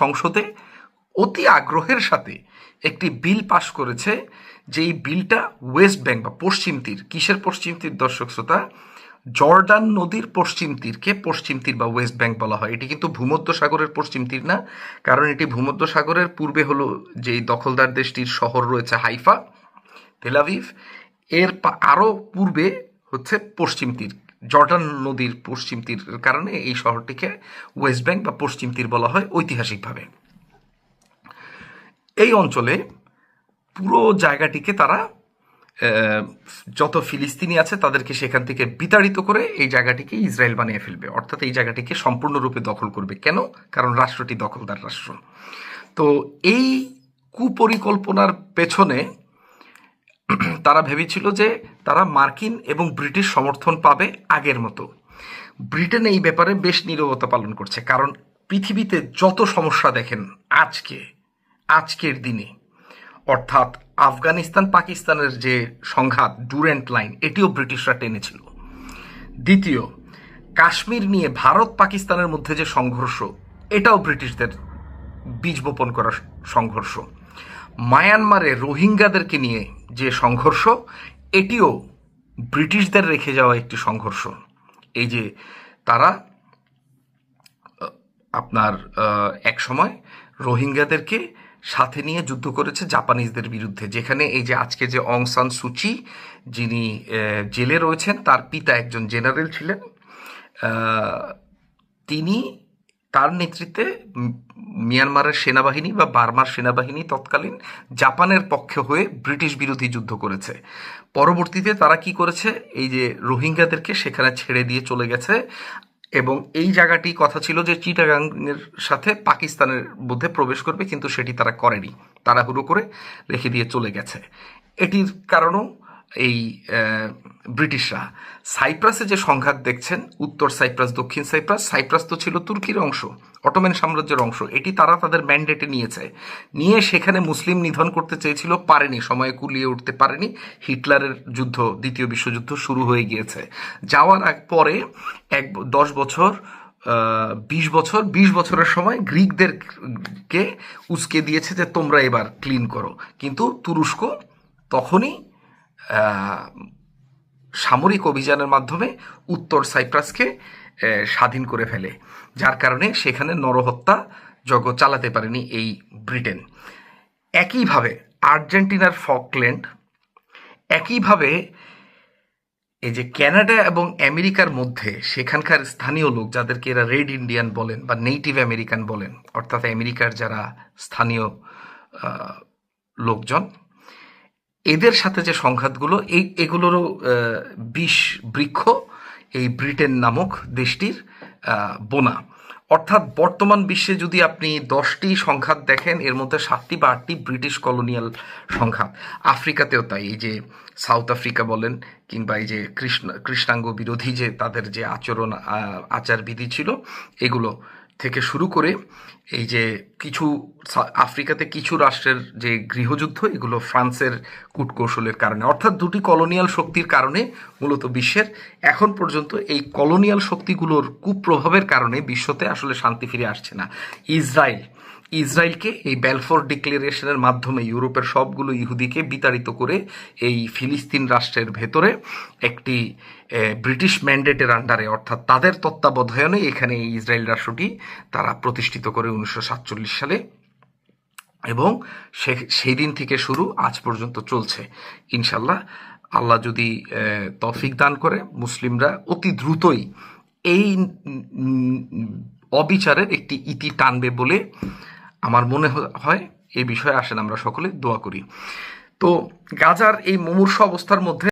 সংসদে অতি আগ্রহের সাথে একটি বিল পাশ করেছে, যেই বিলটা ওয়েস্ট ব্যাংক বা পশ্চিম তীর, কিসের পশ্চিম তীর দর্শক শ্রোতা? জর্ডান নদীর পশ্চিম তীরকে পশ্চিম তীর বা ওয়েস্ট ব্যাংক বলা হয়। এটি কিন্তু ভূমধ্য সাগরের পশ্চিম তীর না, কারণ এটি ভূমধ্য সাগরের পূর্বে হলো যেই দখলদার দেশটির শহর রয়েছে হাইফা তেলাভিভ এর আরও পূর্বে হচ্ছে পশ্চিম তীর। জর্ডান নদীর পশ্চিম তীর কারণে এই শহরটিকে ওয়েস্ট ব্যাংক বা পশ্চিম তীর বলা হয় ঐতিহাসিকভাবে। এই অঞ্চলে পুরো জায়গাটিকে তারা যত ফিলিস্তিনি আছে তাদেরকে সেখান থেকে বিতাড়িত করে এই জায়গাটিকে ইসরায়েল বানিয়ে ফেলবে। অর্থাৎ এই জায়গাটিকে সম্পূর্ণরূপে দখল করবে। কেন? কারণ রাষ্ট্রটি দখলদার রাষ্ট্র। তো এই কুপরিকল্পনার পেছনে তারা ভেবেছিল যে তারা মার্কিন এবং ব্রিটিশ সমর্থন পাবে আগের মতো। ব্রিটেন এই ব্যাপারে বেশ নীরবতা পালন করছে, কারণ পৃথিবীতে যত সমস্যা দেখেন আজকে, আজকের দিনে, অর্থাৎ আফগানিস্তান, পাকিস্তানের যে সংঘাত, ডুরেন্ট লাইন, এটিও ব্রিটিশরা টেনেছিল। দ্বিতীয়, কাশ্মীর নিয়ে ভারত, পাকিস্তানের মধ্যে যে সংঘর্ষ, এটাও ব্রিটিশদের বীজ বপন করা সংঘর্ষ। মায়ানমারে রোহিঙ্গাদেরকে নিয়ে যে সংঘর্ষ, এটিও ব্রিটিশদের রেখে যাওয়া একটি সংঘর্ষ। এই যে তারা আপনার এক সময় রোহিঙ্গাদেরকে সাথে নিয়ে যুদ্ধ করেছে জাপানিজদের বিরুদ্ধে, যেখানে এই যে আজকে যে অং সান সুচি যিনি জেলে রয়েছেন, তার পিতা একজন জেনারেল ছিলেন তিনি তার নেতৃত্বে মিয়ানমারের সেনাবাহিনী বা বার্মার সেনাবাহিনী তৎকালীন জাপানের পক্ষে হয়ে ব্রিটিশ বিরোধী যুদ্ধ করেছে। পরবর্তীতে তারা কি করেছে? এই যে রোহিঙ্গাদেরকে সেখানে ছেড়ে দিয়ে চলে গেছে এবং এই জায়গাটি কথা ছিল যে চিটাগাংয়ের সাথে পাকিস্তানের মধ্যে প্রবেশ করবে, কিন্তু সেটি তারা করেনি। তাড়াহুড়ো করে রেখে দিয়ে চলে গেছে। এটির কারণও এই ব্রিটিশরা। সাইপ্রাসে যে সংঘাত দেখছেন, উত্তর সাইপ্রাস, দক্ষিণ সাইপ্রাস সাইপ্রাস তো ছিল তুর্কির অংশ অটোম্যান সাম্রাজ্যের অংশ, এটি তারা তাদের ম্যান্ডেটে নিয়েছে। নিয়ে সেখানে মুসলিম নিধন করতে চেয়েছিল, পারেনি, সময়ে কুলিয়ে উঠতে পারেনি। হিটলারের যুদ্ধ, দ্বিতীয় বিশ্বযুদ্ধ শুরু হয়ে গিয়েছে। যাওয়ার আগ, পরে এক, দশ বছর বিশ বছর, বিশ বছরের সময় গ্রিকদেরকে উস্কে দিয়েছে যে তোমরা এবার ক্লিন করো। কিন্তু তুরস্ক তখনই সামরিক অভিযানের মাধ্যমে উত্তর সাইপ্রাসকে স্বাধীন করে ফেলে, যার কারণে সেখানে নরহত্যা যজ্ঞ চালাতে পারেনি এই ব্রিটেন। একইভাবে আর্জেন্টিনার ফকল্যান্ড, একইভাবে এই যে ক্যানাডা এবং আমেরিকার মধ্যে সেখানকার স্থানীয় লোক যাদেরকে এরা রেড ইন্ডিয়ান বলেন বা নেটিভ আমেরিকান বলেন, অর্থাৎ আমেরিকার যারা স্থানীয় লোকজন এদের সাথে যে সংঘাতগুলো, এই, এগুলোরও বিষ বৃক্ষ, এই ব্রিটেন নামক দেশটির বোনা। অর্থাৎ বর্তমান বিশ্বে যদি আপনি দশটি সংঘাত দেখেন, এর মধ্যে সাতটি বা আটটি ব্রিটিশ কলোনিয়াল সংঘাত। আফ্রিকাতেও তাই, এই যে সাউথ আফ্রিকা বলেন, কিংবা এই যে কৃষ্ণ, কৃষ্ণাঙ্গ বিরোধী যে তাদের যে আচরণ আচারবিধি ছিল, এগুলো থেকে শুরু করে এই যে কিছু আফ্রিকাতে কিছু রাষ্ট্রের যে গৃহযুদ্ধ, এগুলো ফ্রান্সের কূটকৌশলের কারণে। অর্থাৎ দুটি কলোনিয়াল শক্তির কারণে মূলত বিশ্বের এখন পর্যন্ত এই কলোনিয়াল শক্তিগুলোর কুপ্রভাবের কারণে বিশ্বতে আসলে শান্তি ফিরে আসছে না। ইসরায়েল ইসরায়েলকে এই ব্যালফোর ডিক্লারেশনের মাধ্যমে ইউরোপের সবগুলো ইহুদিকে বিতাড়িত করে এই ফিলিস্তিন রাষ্ট্রের ভেতরে একটি ব্রিটিশ ম্যান্ডেটের আন্ডারে, অর্থাৎ তাদের তত্ত্বাবধানে এখানে এই ইসরায়েল রাষ্ট্রটি তারা প্রতিষ্ঠিত করে উনিশশো সাতচল্লিশ সালে। এবং সেই দিন থেকে শুরু আজ পর্যন্ত চলছে। ইনশাল্লাহ আল্লাহ যদি তফিক দান করে মুসলিমরা অতি দ্রুতই এই অবিচারের একটি ইতি টানবে বলে আমার মনে হয় এই বিষয়ে আসেন আমরা সকলে, দোয়া করি। তো গাজার এই মুমূর্ষ অবস্থার মধ্যে